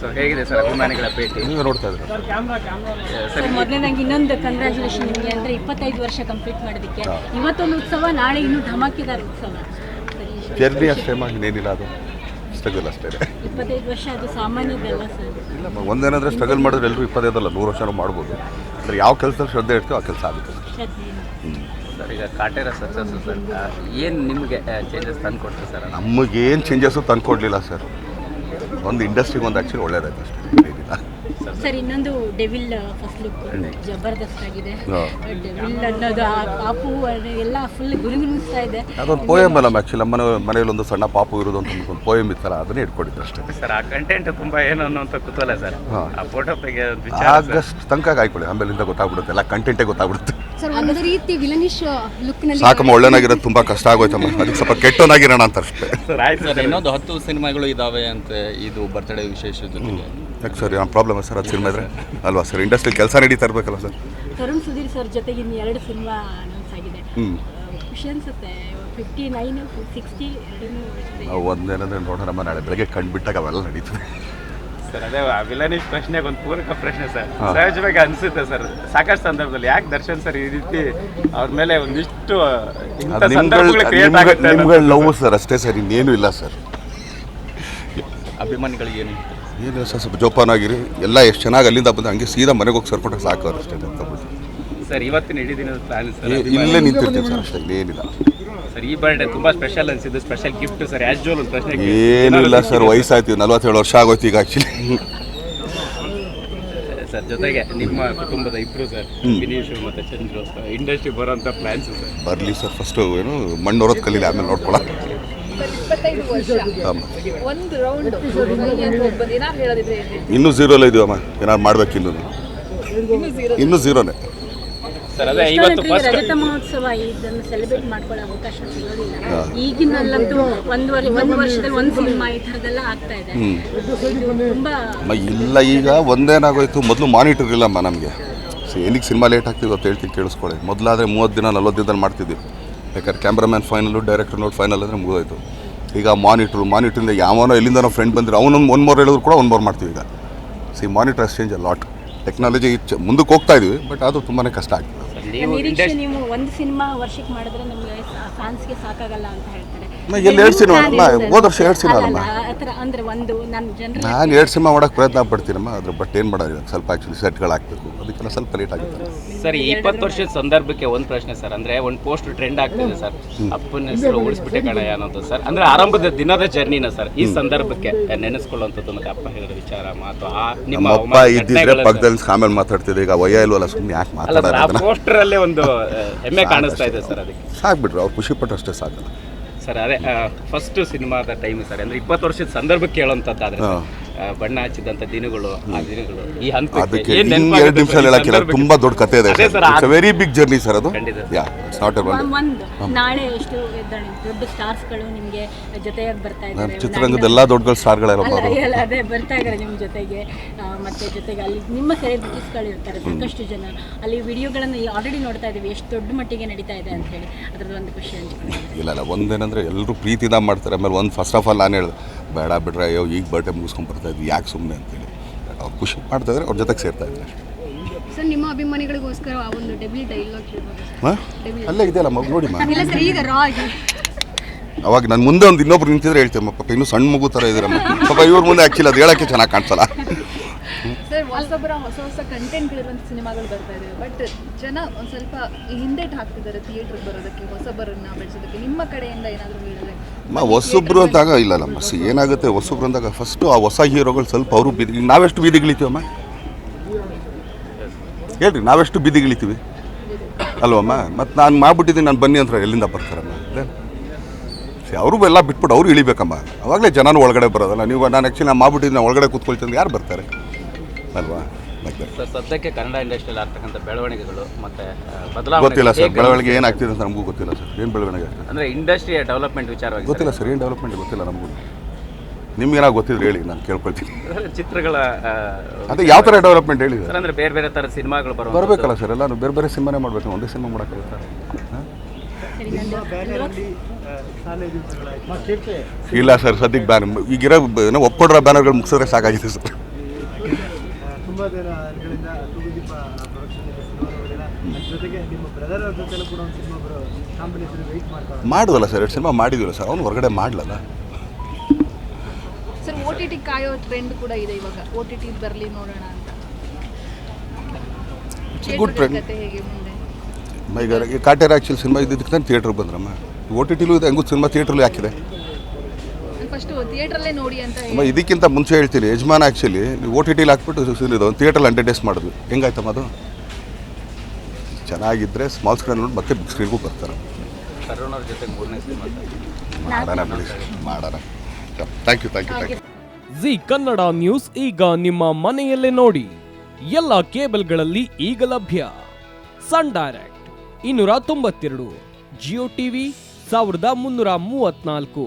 So ಹೇಗಿದೆ sir ಅಭಿಮಾನಿಗಳ ಭೇಟಿ? ನೀವು ನೋಡ್ತಾ ಇದ್ದೀರಾ ಸರ್ ಸರ್ ಮೊದಲೇ ನಂಗೆ ಇನ್ನೊಂದು ಕಂಗ್ರ್ಯಾಚುಲೇಷನ್ ನಿಮಗೆ ಅಂದರೆ ಇಪ್ಪತ್ತೈದು ವರ್ಷ ಕಂಪ್ಲೀಟ್ ಮಾಡೋದಕ್ಕೆ. ಇವತ್ತೊಂದು ಉತ್ಸವ ನಾಳೆ ಇನ್ನೂ ಧಮಾಕಿದಾರ ಉತ್ಸವ. ಸರಿ, ಜರ್ನಿ ಅಷ್ಟೇ ಏನಿಲ್ಲ ಇನ್ನೇನಿಲ್ಲ ಅದು. ಸ್ಟ್ರಗಲ್ ಅಷ್ಟೇ. ಇಪ್ಪತ್ತೈದು ವರ್ಷ ಅದು ಸಾಮಾನ್ಯದಲ್ಲ ಸರ್? ಇಲ್ಲ ಒಂದೇನಂದ್ರೆ ಸ್ಟ್ರಗಲ್ ಮಾಡಿದ್ರೆ ಎಲ್ಲರೂ ಇಪ್ಪತ್ತೈದಲ್ಲ ನೂರು ವರ್ಷನೂ ಮಾಡ್ಬೋದು. ಅಂದರೆ ಯಾವ ಕೆಲಸದಲ್ಲಿ ಶ್ರದ್ಧೆ ಇರ್ತೀವೋ ಆ ಕೆಲಸ ಆಗುತ್ತೆ. ಸರ್ ಈಗ ಕಾಟೇರ ಸಕ್ಸಸ್ ಸರ್ ಏನು ನಿಮಗೆ ಚೇಂಜಸ್ ತಂದು ಕೊಡ್ತೀವಿ ಸರ್? ನಮಗೇನು ಚೇಂಜಸ್ಸು ತಂದ್ಕೊಡ್ಲಿಲ್ಲ ಸರ್. ಒಂದು ಇಂಡಸ್ಟ್ರಿಗೆ ಒಂದು ಆ್ಯಕ್ಚುಲಿ ಒಳ್ಳೇದಾಯ್ತು ಅಷ್ಟೇ. ಸರ್. ಇನ್ನೊಂದು ಡೆವಿಲ್ ಫಸ್ಟ್ ಲುಕ್ ಜಬರ್ದಸ್ತ್ ಆಗಿದೆ ಡೆವಿಲ್ ಅನ್ನೋದು ಆ ಪಾಪು ಎಲ್ಲ ಫುಲ್ ಗುರುಗುಣಿಸ್ತಾ ಇದೆ. ಅದೊಂದು ಪೋಯಮ್ ಅಲ್ಲ ಆ್ಯಕ್ಚುಲಿ ನಮ್ಮ ಮನೆ ಮನೇಲಿ ಒಂದು ಸಣ್ಣ ಪಾಪು ಇರೋದು ಅಂತ ಒಂದು ಪೋಯಮ್ ಇತ್ತಲ್ಲ ಅದನ್ನೇ ಇಟ್ಕೊಂಡಿದ್ದು ಅಷ್ಟೇ. ಸರ್ ಆ ಕಂಟೆಂಟ್ ತುಂಬಾ ಏನು ಅನ್ನೋಂಥ ಕುತೂಹಲ ಸರ್. ಆ ಫೋಟೋ ಬಗ್ಗೆ. ಆಗಸ್ಟ್ ತನಕ ಕಾಯ್ಕೊಳ್ಳಿ ಆಮೇಲಿಂದ ಗೊತ್ತಾಗ್ಬಿಡುತ್ತೆ. ಎಲ್ಲ ಕಂಟೆಂಟೇ ಗೊತ್ತಾಗ್ಬಿಡುತ್ತೆ. ಸರ್ ಒಂದು ರೀತಿ ವಿಲನಿಶ್ ಲುಕ್ನಲ್ಲಿ ಸಾಕಮ್ಮ ಒಳ್ಳೆನಾಗಿರೋದು ತುಂಬಾ ಕಷ್ಟ ಆಗೋಯ್ತಮ್ಮ. ಅದಕ್ಕೆ ಸ್ವಲ್ಪ ಕೆಟ್ಟೋನಾಗಿರೋಣ ಅಂತ ಅಷ್ಟೇ. ಸರ್ ಆಯ್ತು ಸರ್. ಸರ್ ಇನ್ನೊಂದು ಹತ್ತು ಸಿನಿಮಾಗಳು ಇದಾವೆ ಅಂತ ಇದು ಬರ್ತಡೇ ವಿಶೇಷ ಜೊತೆಗೆ. ಯಾಕೆ ಸರ್ ಏನು ಪ್ರಾಬ್ಲಮ್ ಸರ್ ಅದು ಸಿನಿಮಾ ಇದ್ರೆ? ಅಲ್ವಾ ಸರ್ ಇಂಡಸ್ಟ್ರಿ ಕೆಲಸ ನಡೀತಾ ಇರಬೇಕಲ್ಲ ಸರ್? ತರುಣ್ ಸುಧೀರ್ ಸರ್ ಜೊತೆಗೆ ಇನ್ನು ಎರಡು ಸಿನಿಮಾ ಅನೌನ್ಸ್ ಆಗಿದೆ. ಖುಷಿ ಅನ್ಸುತ್ತೆ. ಫಿಫ್ಟಿ ನೈನ್ ಸಿಕ್ಸ್ಟಿ ಒಂದೇನಂದ್ರೆ ನೋಡೋಣ ನಾಳೆ ಬೆಳಗ್ಗೆ ಕಂಡುಬಿಟ್ಟಾಗ ಅವೆಲ್ಲ ನಡೀತದೆ. ಸರ್ ಅದೇ ವಿಲನಿಶ್ ಪ್ರಶ್ನೆಗೆ ಒಂದು ಪೂರಕ ಪ್ರಶ್ನೆ ಸರ್. ಸಹಜವಾಗಿ ಅನಿಸುತ್ತೆ ಸರ್. ಸಾಕಷ್ಟು ಸಂದರ್ಭದಲ್ಲಿ ಯಾಕೆ ದರ್ಶನ್ ಸರ್ ಈ ರೀತಿ ಅವ್ರ ಮೇಲೆ ಒಂದಿಷ್ಟು ಇಂಥ ಸಂದರ್ಭಗಳು ಕ್ರಿಯೇಟ್ ಆಗುತ್ತೆ ಅನ್ನೋದು. ಲವ್ ಸರ್ ಅಷ್ಟೇ ಸರ್ ಇನ್ನೇನು ಇಲ್ಲ ಸರ್. ಅಭಿಮಾನಿಗಳಿಗೆ ಏನು ಏನು ಸರ್ ಸ್ವಲ್ಪ ಜೋಪಾನಾಗಿರಿ ಎಲ್ಲ ಎಷ್ಟು ಚೆನ್ನಾಗಿ ಅಲ್ಲಿಂದ ಬಂದು ಹಂಗೆ ಸೀದಾ ಮನೆಗೆ ಹೋಗಿ ಸರ್ಕೊಟ್ಟೆ ಸಾಕು ಅಷ್ಟೇ ಅಂತ. ಸರ್ ಇವತ್ತಿನ ಇಡೀ ದಿನದ ಪ್ಲಾನ್ ಸರ್ ಇಲ್ಲೇ ನಿಂತಿರ್ತೀವಿ ಸರ್ ಅಷ್ಟೇ ಏನಿಲ್ಲ. ಸರ್ ಈ ಬರ್ಡೇ ತುಂಬಾ ಸ್ಪೆಷಲ್ ಅನ್ಸಿದ್ದು ಸ್ಪೆಷಲ್ ಗಿಫ್ಟ್ ಸರ್ ಜೋಲ್ ಒಂದು ಪ್ರಶ್ನೆ ಏನಿಲ್ಲ ಸರ್ ವಯಸ್ಸಾಯ್ತೀವಿ ನಲ್ವತ್ತೇಳು ವರ್ಷ ಆಗೋಯ್ತು ಈಗ ಆ್ಯಕ್ಚುಲಿ ಸರ್ ಜೊತೆಗೆ ನಿಮ್ಮ ಕುಟುಂಬದ ಇಬ್ರು ಸರ್ ವಿನೀಶ್ ಮತ್ತೆ ಚಂದ್ರು ಇಂಡಸ್ಟ್ರಿ ಬರೋಂಥ ಪ್ಲಾನ್ಸ್ ಸರ್. ಬರಲಿ ಸರ್ ಫಸ್ಟು ಏನು ಮಣ್ಣು ಹೊರೋದು ಕಲೀಲಿ ಆಮೇಲೆ ನೋಡ್ಕೊಳ ಇಪ್ಪತ್ತೈದು ವರ್ಷ. ಒಂದು ರೌಂಡ್ ಹೇಳೋದಿದ್ರೆ ಹೇಳಿ? ಇನ್ನೂ ಝೀರೋಲ್ಲ ಇದೀವಮ್ಮ. ಏನಾದ್ರು ಮಾಡ್ಬೇಕು ಇನ್ನೂ. ಇನ್ನೂ ಝೀರೋನೇ. ಸರ್ ಅದೇ ಇವತ್ತು ಫಸ್ಟ್ ರಜತ ಮಹೋತ್ಸವ ಇದನ್ನು ಸೆಲೆಬ್ರೇಟ್ ಮಾಡ್ಕೊಳ್ಳೋ ಅವಕಾಶ ಸಿಗೋದಿಲ್ಲ. ಈಗಿನಲ್ಲಂತೂ ಒಂದು ವರ್ಷ ಒಂದು ವರ್ಷದಲ್ಲಿ ಒಂದು ಸಿನಿಮಾ ಈ ಥರದ್ದೆಲ್ಲ ಆಗ್ತಾ ಇದೆ. ಇದು ತುಂಬಾ ಮ ಇಲ್ಲ ಈಗ ಒಂದೇನಾಗೋಯ್ತು ಮೊದಲು ಮಾನಿಟರ್ ಇಲ್ಲಮ್ಮ ನಮಗೆ. ಸೊ ಏನಕ್ಕೆ ಸಿನಿಮಾ ಲೇಟ್ ಆಗ್ತಿದೆ ಅಂತ ಹೇಳ್ತೀನಿ ಕೇಳಿಸ್ಕೊಳ್ಳಿ. ಮೊದಲಾದ್ರೆ ಮೂವತ್ತು ದಿನ ನಲ್ವತ್ತು ದಿನದಲ್ಲಿ ಮಾಡ್ತಿದ್ವಿ ಯಾಕಂದ್ರೆ ಕ್ಯಾಮ್ರಾಮ್ಯಾನ್ ಫೈನಲು ಡೈರೆಕ್ಟರ್ ನೋಡಿ ಫೈನಲ್ ಅಂದರೆ ಮುಗಿದೋಯ್ತು. ಈಗ ಮಾನಿಟ್ರು ಮಾನಿಟ್ರಿಂದ ಯಾವನೋ ಎಲ್ಲಿಂದ ಫ್ರೆಂಡ್ ಬಂದರೆ ಅವನೊಂದು ಒನ್ ಮೋರ್ ಹೇಳಿದ್ರು ಕೂಡ ಒನ್ ಮೋರ್ ಮಾಡ್ತೀವಿ ಈಗ. See monitor change a lot technology ಮುಂದಕ್ಕೆ ಹೋಗ್ತಾ ಇದೀವಿ ಬಟ್ ಅದು ತುಂಬಾ ಕಷ್ಟ ಆಗ್ತದೆ. ನೀವು ನೀವು ಒಂದು ಸಿನಿಮಾ ವರ್ಷಕ್ಕೆ ಮಾಡಿದ್ರೆ ನಮಗೆ ಫ್ಯಾನ್ಸ್ಗೆ ಸಾಕಾಗಲ್ಲ ಅಂತ ಹೇಳ್ತಾರೆ. ಮ, ಎಲ್ಲಿ ಹೋದ ವರ್ಷ ಥರ ಅಂದ್ರೆ ಒಂದು ನಾನು ಜನರ ನಾನು ಎರಡು ಸಿನಿಮಾ ಮಾಡೋಕ್ಕೆ ಪ್ರಯತ್ನ ಪಡ್ತೀನಮ್ಮ ಅದ್ರ ಬಟ್ ಏನು ಮಾಡೋದು ಸ್ವಲ್ಪ ಆ್ಯಕ್ಚುಲಿ ಸೆಟ್ಗಳು ಹಾಕಬೇಕು ಅದಕ್ಕೆಲ್ಲ ಸ್ವಲ್ಪ ಲೇಟ್ ಆಗುತ್ತೆ. ಸರ್ ಈ ಇಪ್ಪತ್ತು ವರ್ಷದ ಸಂದರ್ಭಕ್ಕೆ ಒಂದು ಪ್ರಶ್ನೆ ಸರ್ ಅಂದ್ರೆ ಒಂದು ಪೋಸ್ಟ್ ಟ್ರೆಂಡ್ ಆಗ್ತಿದೆ ಸರ್. ಅಪ್ಪನ ಹೆಸರು ಉಳಿಸ್ಬಿಟ್ಟೆ ಕಣಯ್ಯ ಅನ್ನೋದು ಸರ್. ಅಂದ್ರೆ ಆರಂಭದ ದಿನದ ಜರ್ನಿನ ಸರ್ ಈ ಸಂದರ್ಭಕ್ಕೆ ನೆನೆಸ್ಕೊಳ್ಳುವಂಥದ್ದು ಮತ್ತೆ ಅಪ್ಪ ಹೇಳಿದ ವಿಚಾರ ಮಾತು ಆ ನಿಮ್ಮ ನಮ್ಮ ಅಪ್ಪ ಇದ್ದಿದ್ರೆ. ಪಕ್ಕದಲ್ಲಿ ಆಮೇಲೆ ಮಾತಾಡ್ತಿದ್ದೆ ಈಗ ವಯ ಇಲ್ವಲ್ಲ ಸುಮ್ಮನೆ ಯಾಕೆ ಮಾತಾಡೋದು ಪೋಸ್ಟರ್ ಅಲ್ಲೇ ಒಂದು ಹೆಮ್ಮೆ ಕಾಣಿಸ್ತಾ ಇದೆ ಸರ್ ಅದಕ್ಕೆ. ಸಾಕ್ಬಿಟ್ರು ಅವ್ರು ಖುಷಿ ಪಟ್ಟಷ್ಟೇ ಸಾಕು ಸರ್ ಅದೇ ಫಸ್ಟ್ ಸಿನಿಮಾದ ಟೈಮ್ ಸರ್ ಅಂದ್ರೆ ಇಪ್ಪತ್ತು ವರ್ಷದ ಹಾ. ಆ, ಬಣ್ಣ ಹಚ್ಚಿದಂಥ ದಿನಗಳು ಆ ದಿನಗಳು. ಈ ಹಂತಕ್ಕೆ ಅದಕ್ಕೆ ನೆನಪಾಗುತ್ತೆ ಎರಡು ನಿಮಿಷ ಸರ್ ಹೇಳಕ್ಕಿಲ್ಲ ತುಂಬಾ ದೊಡ್ಡ ಕತೆ ಇದೆ ಅದೇ ಸರ್. ಆ- it's very big journey sir ಅದು. ಖಂಡಿತ. ಯಾ ಇಟ್ಸ್ ನಾಟ್ ಒಂದು ನಾಳೆ ಎಷ್ಟು ದೊಡ್ಡ- ದೊಡ್ಡ ಸ್ಟಾರ್ಸ್ಗಳು ನಿಮಗೆ ಜೊತೆಯಾಗಿ ಬರ್ತಾ ಇದ್ದಾರೆ ಚಿತ್ರರಂಗದ ಎಲ್ಲ ದೊಡ್ಡ ಸ್ಟಾರ್ಗಳೆಲ್ಲ ಅಲ್ಲ, ಎಲ್ಲ ಅದೇ ಬರ್ತಾ ಇದ್ದಾರೆ ನಿಮ್ಮ ಜೊತೆಗೆ. ಆ, ಮತ್ತೆ ಜೊತೆಗೆ ಅಲ್ಲಿ ನಿಮ್ಮ ಸೆಲೆಬ್ರಿಟೀಸ್ಗಳು ಇರ್ತಾರೆ ಸಾಕಷ್ಟು ಜನ. ಅಲ್ಲಿ ವಿಡಿಯೋಗಳನ್ನು ಆಲ್ರೆಡಿ ನೋಡ್ತಾ ಇದ್ದೀವಿ ಎಷ್ಟು ದೊಡ್ಡ ಮಟ್ಟಿಗೆ ನಡೀತಾ ಇದೆ ಅಂತ ಹೇಳಿ. ಅದ್ರದ್ದು ಒಂದು ಖುಷಿ ಹಂಚ್ಕೊಂಡಿದ್ದೀನಿ ಇಲ್ಲ ಇಲ್ಲ ಒಂದೇನಂದ್ರೆ ಎಲ್ಲರೂ ಪ್ರೀತಿಯಿಂದ ಮಾಡ್ತಾರೆ. ಆಮೇಲೆ ಒಂದು ಫಸ್ಟ್ ಆಫ್ ಆಲ್ ನಾನು ಹೇಳಿದೆ ಬೇಡ ಬಿಟ್ರೆ ಅಯ್ಯೋ ಈಗ ಬರ್ಡೇ ಮುಗಿಸ್ಕೊಂಡು ಬರ್ತಾ ಇದ್ವಿ ಯಾಕೆ ಸುಮ್ಮನೆ ಅಂತೇಳಿ. ಅವ್ರು ಖುಷಿ ಮಾಡ್ತಾ ಇದ್ರೆ ಅವ್ರ ಜೊತೆಗೆ ಸೇರ್ತಾ ಇದ್ದಾರೆ ಸರ್ ನಿಮ್ಮ ಅಭಿಮಾನಿಗಳಿಗೋಸ್ಕರ ಆ ಒಂದು ಡೆಬಿಲ್ ಡೈಲಾಗ್ ಹೇಳ್ಬೋದು ಸರ್ ಹಾಂ? ಅಲ್ಲೇ ಇದೆಯಲ್ಲ ಮಗು ನೋಡಿ ಮಾ ಇಲ್ಲ ಸರ್ ಈಗ ರಾ ಆಗಿ ಅವಾಗ ನಾನು ಮುಂದೆ ಒಂದು ಇನ್ನೊಬ್ರು ನಿಂತಿದ್ರೆ ಹೇಳ್ತೇವೆ ಪಾಪ ಇನ್ನೂ ಸಣ್ಣ ಮಗು ಥರ ಇದ್ದೀರಮ್ಮ. ಪಾಪ ಇವ್ರ ಮುಂದೆ ಹಾಕಿಲ್ಲ ಅದು ಹೇಳೋಕ್ಕೆ ಚೆನ್ನಾಗಿ ಕಾಣಿಸಲ್ಲ. ಸರ್ ಹೊಸೊಬ್ಬರ ಹೊಸ ಹೊಸ ಕಂಟೆಂಟ್ಗಳಿರುವಂಥ ಸಿನಿಮಾಗಳು ಬರ್ತಾ ಇದೆ. ಬಟ್ ಜನ ಒಂದು ಸ್ವಲ್ಪ ಹಿಂದೆಟ್ ಹಾಕ್ತಿದ್ದಾರೆ ಥಿಯೇಟ್ರಿಗೆ ಬರೋದಕ್ಕೆ ಬೆಳೆಸೋದಕ್ಕೆ. ನಿಮ್ಮ ಕಡೆಯಿಂದ ಏನಾದರೂ ಹೇಳಿದ್ರೆ? ಹೊಸೊಬ್ರು ಅಂತಾಗ ಇಲ್ಲ ನಮ್ಮ ಸಿ ಏನಾಗುತ್ತೆ ಹೊಸೊಬ್ರು ಅಂದಾಗ ಫಸ್ಟು ಆ ಹೊಸ ಹೀರೋಗಳು ಸ್ವಲ್ಪ ಅವರು ಬೀದಿ ನಾವೆಷ್ಟು ಬೀದಿಗಿಳಿತೀವಮ್ಮ? ಹೇಳ್ರಿ ನಾವೆಷ್ಟು ಬೀದಿಗಿಳಿತೀವಿ? ಅಲ್ವಮ್ಮ ಮತ್ತು ನಾನು ಮಾಡ್ಬಿಟ್ಟಿದ್ದೀನಿ ನಾನು ಬನ್ನಿ ಅಂತ ಎಲ್ಲಿಂದ ಬರ್ತಾರಮ್ಮ? ಅವರು ಎಲ್ಲ ಬಿಟ್ಬಿಟ್ಟು ಅವರು ಇಳಿಬೇಕಮ್ಮ. ಅವಾಗಲೇ ಜನನೂ ಒಳಗಡೆ ಬರೋದಲ್ಲ. ನೀವು ನಾನು ಆ್ಯಕ್ಚುಲಿ ನಾನು ಮಾಡ್ಬಿಟ್ಟಿದ್ದೀನಿ ಒಳಗಡೆ ಕೂತ್ಕೊಳ್ತೀನಿ ಯಾರು ಬರ್ತಾರೆ? ಅಲ್ವಾ? ಸರ್ ಸದ್ಯಕ್ಕೆ ಕನ್ನಡ ಇಂಡಸ್ಟ್ರಿಯಲ್ಲಿ ಆಗ್ತಕ್ಕಂಥ ಬೆಳವಣಿಗೆಗಳು ಮತ್ತೆ ಬದಲಾವಣೆ ಗೊತ್ತಿಲ್ಲ ಸರ್. ಬೆಳವಣಿಗೆ ಏನಾಗ್ತಿದೆ ಅಂತ ನಮಗೂ ಗೊತ್ತಿಲ್ಲ ಸರ್. ಏನು ಬೆಳವಣಿಗೆ ಆಗ್ತದೆ? ಅಂದ್ರೆ ಇಂಡಸ್ಟ್ರಿಯ ಡೆವಲಪ್ಮೆಂಟ್ ವಿಚಾರವಾಗಿ ಗೊತ್ತಿಲ್ಲ ಸರ್. ಏನು ಡೆವಲಪ್ಮೆಂಟ್ ಗೊತ್ತಿಲ್ಲ ನಮಗೂ. ನಿಮ್ಗೇನಾಗ ಗೊತ್ತಿದ್ರೆ ಹೇಳಿ ನಾನು ಕೇಳ್ಕೊಳ್ತೀನಿ. ಚಿತ್ರಗಳ ಅದೇ ಯಾವ ಥರ ಡೆವಲಪ್ಮೆಂಟ್ ಹೇಳಿ ಸರ್ ಅಂದರೆ ಬೇರೆ ಬೇರೆ ಥರ ಸಿನಿಮಾಗಳು ಬರೋ ಬರಬೇಕಲ್ಲ ಸರ್. ಎಲ್ಲ ಬೇರೆ ಬೇರೆ ಸಿನಿಮಾನೇ ಮಾಡಬೇಕು. ಒಂದೇ ಸಿನಿಮಾ ಮಾಡೋಕ್ಕಾಗುತ್ತಾ? ನಂದು ಇಲ್ಲ ಸರ್ ಸದ್ಯಕ್ಕೆ ಬ್ಯಾನ್ ಈಗಿರೋ ಏನೋ ಒಪ್ಕೊಡ್ರೋ ಬ್ಯಾನರ್ಗಳು ಮುಗಿಸಿದ್ರೆ ಸಾಕಾಗಿದೆ ಸರ್. ಸಿನಿಮಾಗಳಿಂದ ತೂಗುದೀಪ ಪ್ರೊಡಕ್ಷನ್ ಸಿನಿಮಾ ನೋಡಿಲ್ಲ ಅದ್ರ ಜೊತೆಗೆ ನಿಮ್ಮ ಬ್ರದರ್ ಅವ್ರ ಜೊತೆಲೂ ಕೂಡ ಒಂದು ಸಿನಿಮಾ ಬರೋ ಕಾಂಬಿನೇಷನ್ ವೆಯ್ಟ್ ಮಾಡ್ತಾರೆ ಮಾಡುವಲ್ಲ ಸರ್ ಎರಡು ಸಿನಿಮಾ ಮಾಡಿದ್ವಲ್ಲ ಸರ್ ಅವ್ನು ಹೊರಗಡೆ ಮಾಡಲಲ್ಲ? ಸರ್ ಓ ಟಿ ಟಿ ಕಾಯೋ ಟ್ರೆಂಡ್ ಕೂಡ ಇದೆ ಇವಾಗ. ಓ ಟಿ ಟಿ ಬರಲಿ ನೋಡೋಣ ಅಂತ. ಗುಡ್ ಫ್ರೆಂಡ್ ಟ್ರೆಂಡ್ ಈಗ ಕಾಟೇರ್ ಆ್ಯಕ್ಚುಲಿ ಸಿನಿಮಾ ಇದ್ದಿದ್ದಕ್ಕೆ ನಾನು ಥಿಯೇಟ್ರಿಗೆ ಬಂದ್ರಮ್ಮ. ಓ ಟಿ ಟಿಲೂ ಇದೆ ಹೆಂಗೂ ಸಿನಿಮಾ ಥಿಯೇಟ್ರಲ್ಲಿ ಹಾಕಿದೆ ಫಸ್ಟ್ ಥಿಯೇಟ್ರಲ್ಲೇ ನೋಡಿ ಅಂತ ಇದಕ್ಕಿಂತ ಮುಂಚೆ ಹೇಳ್ತೀನಿ ಯಜಮಾನ ಆ್ಯಕ್ಚುಲಿ ಓ ಟಿ ಟಿಲಿ ಹಾಕ್ಬಿಟ್ಟು ಇದು ಒಂದು ಥಿಯೇಟ್ರಲ್ಲಿ ಹಂಡ್ರೆಡ್ ಡೇಸ್ ಮಾಡಿದ್ವಿ. ಹೆಂಗಾಯ್ತಮ್ಮ ಅದು? ಚೆನ್ನಾಗಿದ್ದರೆ ಸ್ಮಾಲ್ ಸ್ಕ್ರೀನ್ ನೋಡಿ ಮತ್ತೆ ಬಿಗ್ ಸ್ಕ್ರೀನ್ಗೂ ಬರ್ತಾರೆ. ಮಾಡೋಣ ಬಿಡಿ ಮಾಡೋಣ. Thank you thank you thank you Zee Kannada news ಈಗ ನಿಮ್ಮ ಮನೆಯಲ್ಲೇ ನೋಡಿ. ಎಲ್ಲ ಕೇಬಲ್ಗಳಲ್ಲಿ ಈಗ ಲಭ್ಯ. ಸನ್ ಡೈರೆಕ್ಟ್ ಇನ್ನೂರ ತೊಂಬತ್ತೆರಡು ಜಿಯೋ ಟಿವಿ ಸಾವಿರದ ಮುನ್ನೂರ ಮೂವತ್ನಾಲ್ಕು